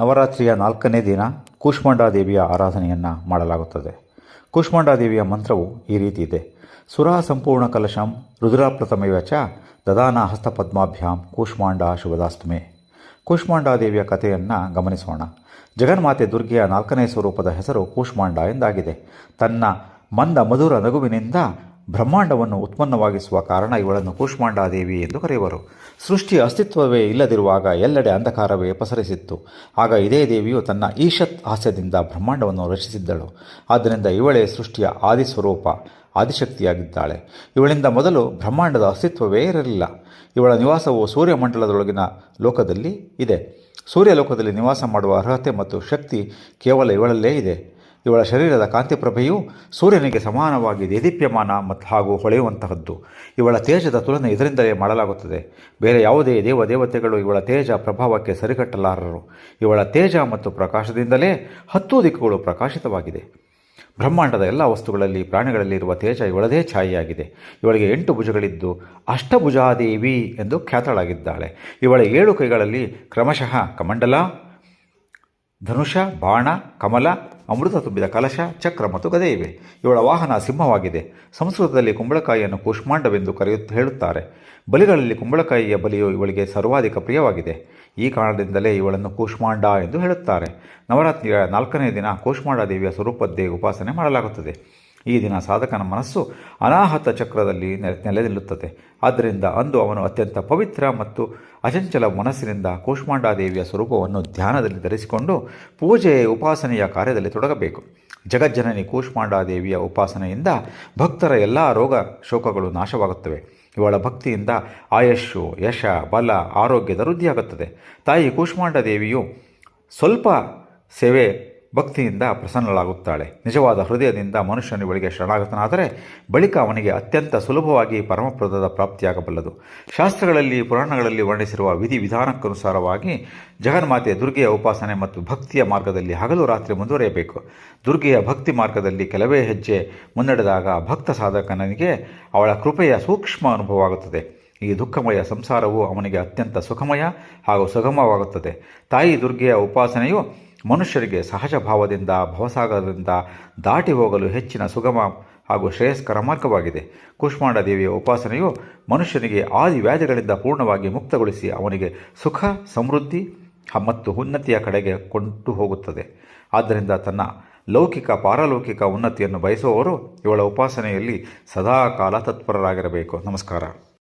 ನವರಾತ್ರಿಯ ನಾಲ್ಕನೇ ದಿನ ಕೂಷ್ಮಾಂಡಾದೇವಿಯ ಆರಾಧನೆಯನ್ನು ಮಾಡಲಾಗುತ್ತದೆ. ಕೂಷ್ಮಾಂಡಾದೇವಿಯ ಮಂತ್ರವು ಈ ರೀತಿ ಇದೆ. ಸುರಾ ಸಂಪೂರ್ಣ ಕಲಶಂ ರುದ್ರಾಪ್ರಥಮೇವ ಚ ದದಾನ ಹಸ್ತಪದ್ಮಾಭ್ಯಾಂ ಕೂಷ್ಮಾಂಡ ಶುಭದಾಸ್ತಮೆ. ಕೂಷ್ಮಾಂಡಾದೇವಿಯ ಕಥೆಯನ್ನು ಗಮನಿಸೋಣ. ಜಗನ್ಮಾತೆ ದುರ್ಗೆಯ ನಾಲ್ಕನೇ ಸ್ವರೂಪದ ಹೆಸರು ಕೂಷ್ಮಾಂಡ ಎಂದಾಗಿದೆ. ತನ್ನ ಮಂದ ಮಧುರ ನಗುವಿನಿಂದ ಬ್ರಹ್ಮಾಂಡವನ್ನು ಉತ್ಪನ್ನವಾಗಿಸುವ ಕಾರಣ ಇವಳನ್ನು ಕೂಷ್ಮಾಂಡಾದೇವಿ ಎಂದು ಕರೆಯುವರು. ಸೃಷ್ಟಿಯ ಅಸ್ತಿತ್ವವೇ ಇಲ್ಲದಿರುವಾಗ ಎಲ್ಲೆಡೆ ಅಂಧಕಾರವೇ ಪಸರಿಸಿತ್ತು. ಆಗ ಇದೇ ದೇವಿಯು ತನ್ನ ಈಶತ್ ಹಾಸ್ಯದಿಂದ ಬ್ರಹ್ಮಾಂಡವನ್ನು ರಚಿಸಿದ್ದಳು. ಆದ್ದರಿಂದ ಇವಳೇ ಸೃಷ್ಟಿಯ ಆದಿಸ್ವರೂಪ, ಆದಿಶಕ್ತಿಯಾಗಿದ್ದಾಳೆ. ಇವಳಿಂದ ಮೊದಲು ಬ್ರಹ್ಮಾಂಡದ ಅಸ್ತಿತ್ವವೇ ಇರಲಿಲ್ಲ. ಇವಳ ನಿವಾಸವು ಸೂರ್ಯಮಂಡಲದೊಳಗಿನ ಲೋಕದಲ್ಲಿ ಇದೆ. ಸೂರ್ಯಲೋಕದಲ್ಲಿ ನಿವಾಸ ಮಾಡುವ ಅರ್ಹತೆ ಮತ್ತು ಶಕ್ತಿ ಕೇವಲ ಇವಳಲ್ಲೇ ಇದೆ. ಇವಳ ಶರೀರದ ಕಾಂತಿಪ್ರಭೆಯು ಸೂರ್ಯನಿಗೆ ಸಮಾನವಾಗಿ ದೇದೀಪ್ಯಮಾನ ಮತ್ತು ಹಾಗೂ ಹೊಳೆಯುವಂತಹದ್ದು. ಇವಳ ತೇಜದ ತುಲನೆ ಇದರಿಂದಲೇ ಮಾಡಲಾಗುತ್ತದೆ. ಬೇರೆ ಯಾವುದೇ ದೇವ ದೇವತೆಗಳು ಇವಳ ತೇಜ ಪ್ರಭಾವಕ್ಕೆ ಸರಿಕಟ್ಟಲಾರರು. ಇವಳ ತೇಜ ಮತ್ತು ಪ್ರಕಾಶದಿಂದಲೇ ಹತ್ತು ದಿಕ್ಕುಗಳು ಪ್ರಕಾಶಿತವಾಗಿದೆ. ಬ್ರಹ್ಮಾಂಡದ ಎಲ್ಲ ವಸ್ತುಗಳಲ್ಲಿ ಪ್ರಾಣಿಗಳಲ್ಲಿ ಇರುವ ತೇಜ ಇವಳದೇ ಛಾಯೆಯಾಗಿದೆ. ಇವಳಿಗೆ ಎಂಟು ಭುಜಗಳಿದ್ದು, ಅಷ್ಟಭುಜಾದೇವಿ ಎಂದು ಖ್ಯಾತಳಾಗಿದ್ದಾಳೆ. ಇವಳ ಏಳು ಕೈಗಳಲ್ಲಿ ಕ್ರಮಶಃ ಕಮಂಡಲ ಧನುಷ, ಬಾಣ, ಕಮಲ, ಅಮೃತ ತುಂಬಿದ ಕಲಶ, ಚಕ್ರ ಮತ್ತು ಗದೆ ಇವೆ ಇವಳ ವಾಹನ ಸಿಂಹವಾಗಿದೆ. ಸಂಸ್ಕೃತದಲ್ಲಿ ಕುಂಬಳಕಾಯಿಯನ್ನು ಕೂಷ್ಮಾಂಡವೆಂದು ಕರೆಯುತ್ತ ಹೇಳುತ್ತಾರೆ. ಬಲಿಗಳಲ್ಲಿ ಕುಂಬಳಕಾಯಿಯ ಬಲಿಯು ಇವಳಿಗೆ ಸರ್ವಾಧಿಕ ಪ್ರಿಯವಾಗಿದೆ. ಈ ಕಾರಣದಿಂದಲೇ ಇವಳನ್ನು ಕೂಷ್ಮಾಂಡ ಎಂದು ಹೇಳುತ್ತಾರೆ. ನವರಾತ್ರಿಯ ನಾಲ್ಕನೇ ದಿನ ಕೂಷ್ಮಾಂಡ ದೇವಿಯ ಸ್ವರೂಪದ್ದೇ ಉಪಾಸನೆ ಮಾಡಲಾಗುತ್ತದೆ. ಈ ದಿನ ಸಾಧಕನ ಮನಸ್ಸು ಅನಾಹತ ಚಕ್ರದಲ್ಲಿ ನೆಲೆ ನಿಲ್ಲುತ್ತದೆ ಆದ್ದರಿಂದ ಅಂದು ಅವನು ಅತ್ಯಂತ ಪವಿತ್ರ ಮತ್ತು ಅಚಂಚಲ ಮನಸ್ಸಿನಿಂದ ಕೂಷ್ಮಾಂಡಾದೇವಿಯ ಸ್ವರೂಪವನ್ನು ಧ್ಯಾನದಲ್ಲಿ ಧರಿಸಿಕೊಂಡು ಪೂಜೆ ಉಪಾಸನೆಯ ಕಾರ್ಯದಲ್ಲಿ ತೊಡಗಬೇಕು. ಜಗಜ್ಜನನಿ ಕೂಷ್ಮಾಂಡಾದೇವಿಯ ಉಪಾಸನೆಯಿಂದ ಭಕ್ತರ ಎಲ್ಲ ರೋಗ ಶೋಕಗಳು ನಾಶವಾಗುತ್ತವೆ. ಇವಳ ಭಕ್ತಿಯಿಂದ ಆಯಸ್ಸು, ಯಶ, ಬಲ ಆರೋಗ್ಯದ ವೃದ್ಧಿಯಾಗುತ್ತದೆ ತಾಯಿ ಕೂಷ್ಮಾಂಡ ದೇವಿಯು ಸ್ವಲ್ಪ ಸೇವೆ ಭಕ್ತಿಯಿಂದ ಪ್ರಸನ್ನಳಾಗುತ್ತಾಳೆ. ನಿಜವಾದ ಹೃದಯದಿಂದ ಮನುಷ್ಯನು ಬಳಿಗೆ ಶರಣಾಗತನಾದರೆ ಬಳಿಕ ಅವನಿಗೆ ಅತ್ಯಂತ ಸುಲಭವಾಗಿ ಪರಮಪ್ರದದ ಪ್ರಾಪ್ತಿಯಾಗಬಲ್ಲದು. ಶಾಸ್ತ್ರಗಳಲ್ಲಿ, ಪುರಾಣಗಳಲ್ಲಿ ವರ್ಣಿಸಿರುವ ವಿಧಿ ವಿಧಾನಕ್ಕನುಸಾರವಾಗಿ ಜಗನ್ಮಾತೆ ದುರ್ಗೆಯ ಉಪಾಸನೆ ಮತ್ತು ಭಕ್ತಿಯ ಮಾರ್ಗದಲ್ಲಿ ಹಗಲು ರಾತ್ರಿ ಮುಂದುವರಿಯಬೇಕು. ದುರ್ಗೆಯ ಭಕ್ತಿ ಮಾರ್ಗದಲ್ಲಿ ಕೆಲವೇ ಹೆಜ್ಜೆ ಮುನ್ನಡೆದಾಗ ಭಕ್ತ ಸಾಧಕನಿಗೆ ಅವಳ ಕೃಪೆಯ ಸೂಕ್ಷ್ಮ ಅನುಭವವಾಗುತ್ತದೆ. ಈ ದುಃಖಮಯ ಸಂಸಾರವು ಅವನಿಗೆ ಅತ್ಯಂತ ಸುಖಮಯ ಹಾಗೂ ಸುಗಮವಾಗುತ್ತದೆ. ತಾಯಿ ದುರ್ಗೆಯ ಉಪಾಸನೆಯು ಮನುಷ್ಯರಿಗೆ ಸಹಜ ಭಾವದಿಂದ, ಭವಸಾಗರದಿಂದ ದಾಟಿ ಹೋಗಲು ಹೆಚ್ಚಿನ ಸುಗಮ ಹಾಗೂ ಶ್ರೇಯಸ್ಕರ ಮಾರ್ಗವಾಗಿದೆ. ಕುಷ್ಮಾಂಡ ದೇವಿಯ ಉಪಾಸನೆಯು ಮನುಷ್ಯನಿಗೆ ಆದಿ ವ್ಯಾಧಿಗಳಿಂದ ಪೂರ್ಣವಾಗಿ ಮುಕ್ತಗೊಳಿಸಿ ಅವನಿಗೆ ಸುಖ, ಸಮೃದ್ಧಿ ಮತ್ತು ಉನ್ನತಿಯ ಕಡೆಗೆ ಕೊಂಡು ಹೋಗುತ್ತದೆ. ಆದ್ದರಿಂದ ತನ್ನ ಲೌಕಿಕ, ಪಾರಲೌಕಿಕ ಉನ್ನತಿಯನ್ನು ಬಯಸುವವರು ಇವಳ ಉಪಾಸನೆಯಲ್ಲಿ ಸದಾ ಕಾಲ ತತ್ಪರರಾಗಿರಬೇಕು. ನಮಸ್ಕಾರ.